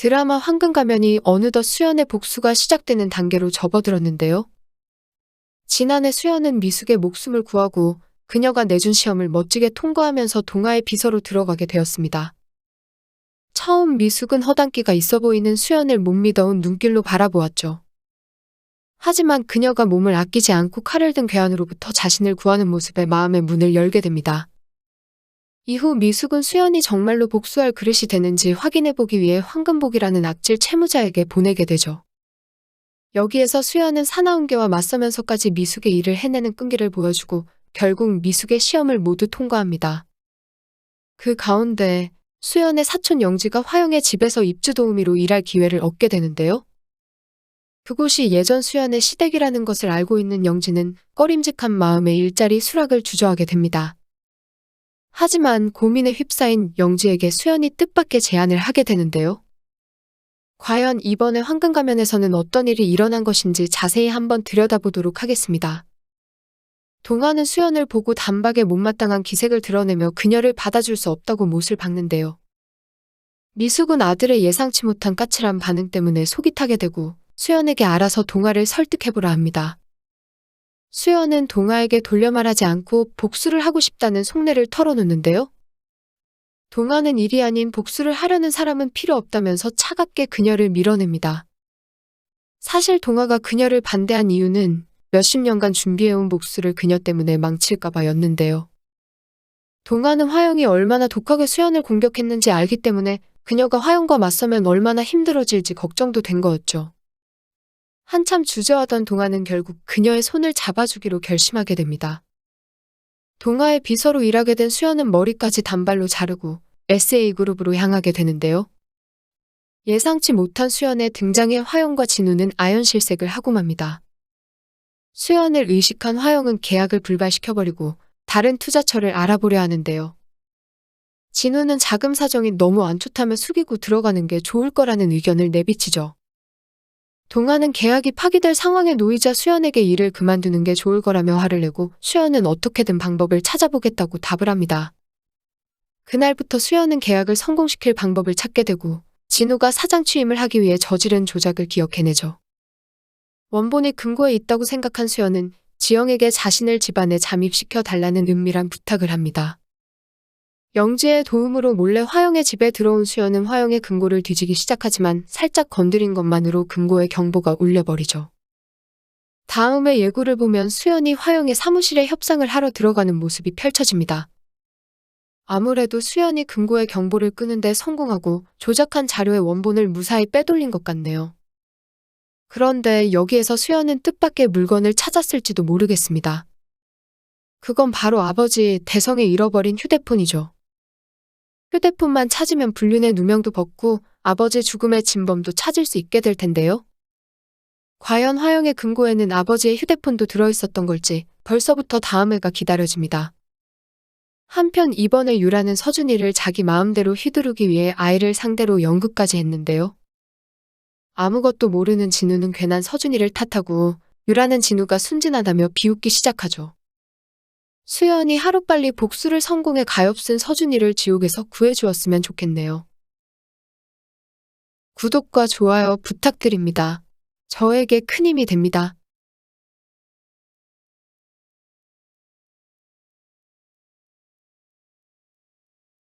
드라마 황금가면이 어느덧 수연의 복수가 시작되는 단계로 접어들었는데요. 지난해 수연은 미숙의 목숨을 구하고 그녀가 내준 시험을 멋지게 통과하면서 동아의 비서로 들어가게 되었습니다. 처음 미숙은 허당기가 있어 보이는 수연을 못 믿어온 눈길로 바라보았죠. 하지만 그녀가 몸을 아끼지 않고 칼을 든 괴한으로부터 자신을 구하는 모습에 마음의 문을 열게 됩니다. 이후 미숙은 수연이 정말로 복수할 그릇이 되는지 확인해보기 위해 황금복이라는 악질 채무자에게 보내게 되죠. 여기에서 수연은 사나운개와 맞서면서까지 미숙의 일을 해내는 끈기를 보여주고 결국 미숙의 시험을 모두 통과합니다. 그 가운데 수연의 사촌 영지가 화영의 집에서 입주 도우미로 일할 기회를 얻게 되는데요. 그곳이 예전 수연의 시댁이라는 것을 알고 있는 영지는 꺼림직한 마음에 일자리 수락을 주저하게 됩니다. 하지만 고민에 휩싸인 영지에게 수연이 뜻밖의 제안을 하게 되는데요. 과연 이번에 황금가면에서는 어떤 일이 일어난 것인지 자세히 한번 들여다보도록 하겠습니다. 동화는 수연을 보고 단박에 못마땅한 기색을 드러내며 그녀를 받아줄 수 없다고 못을 박는데요. 미숙은 아들의 예상치 못한 까칠한 반응 때문에 속이 타게 되고 수연에게 알아서 동화를 설득해보라 합니다. 수연은 동화에게 돌려 말하지 않고 복수를 하고 싶다는 속내를 털어놓는데요. 동화는 일이 아닌 복수를 하려는 사람은 필요 없다면서 차갑게 그녀를 밀어냅니다. 사실 동화가 그녀를 반대한 이유는 몇십 년간 준비해온 복수를 그녀 때문에 망칠까봐 였는데요. 동화는 화영이 얼마나 독하게 수연을 공격했는지 알기 때문에 그녀가 화영과 맞서면 얼마나 힘들어질지 걱정도 된 거였죠. 한참 주저하던 동화는 결국 그녀의 손을 잡아주기로 결심하게 됩니다. 동화의 비서로 일하게 된 수연은 머리까지 단발로 자르고 SA그룹으로 향하게 되는데요. 예상치 못한 수연의 등장에 화영과 진우는 아연 실색을 하고 맙니다. 수연을 의식한 화영은 계약을 불발시켜버리고 다른 투자처를 알아보려 하는데요. 진우는 자금 사정이 너무 안 좋다며 숙이고 들어가는 게 좋을 거라는 의견을 내비치죠. 동아는 계약이 파기될 상황에 놓이자 수연에게 일을 그만두는 게 좋을 거라며 화를 내고 수연은 어떻게든 방법을 찾아보겠다고 답을 합니다. 그날부터 수연은 계약을 성공시킬 방법을 찾게 되고 진우가 사장 취임을 하기 위해 저지른 조작을 기억해내죠. 원본이 금고에 있다고 생각한 수연은 지영에게 자신을 집안에 잠입시켜 달라는 은밀한 부탁을 합니다. 영지의 도움으로 몰래 화영의 집에 들어온 수연은 화영의 금고를 뒤지기 시작하지만 살짝 건드린 것만으로 금고의 경보가 울려버리죠. 다음에 예고를 보면 수연이 화영의 사무실에 협상을 하러 들어가는 모습이 펼쳐집니다. 아무래도 수연이 금고의 경보를 끄는데 성공하고 조작한 자료의 원본을 무사히 빼돌린 것 같네요. 그런데 여기에서 수연은 뜻밖의 물건을 찾았을지도 모르겠습니다. 그건 바로 아버지 대성에 잃어버린 휴대폰이죠. 휴대폰만 찾으면 불륜의 누명도 벗고 아버지 죽음의 진범도 찾을 수 있게 될 텐데요. 과연 화영의 금고에는 아버지의 휴대폰도 들어있었던 걸지 벌써부터 다음 회가 기다려집니다. 한편 이번에 유라는 서준이를 자기 마음대로 휘두르기 위해 아이를 상대로 연극까지 했는데요. 아무것도 모르는 진우는 괜한 서준이를 탓하고 유라는 진우가 순진하다며 비웃기 시작하죠. 수연이 하루빨리 복수를 성공해 가엾은 서준이를 지옥에서 구해주었으면 좋겠네요. 구독과 좋아요 부탁드립니다. 저에게 큰 힘이 됩니다.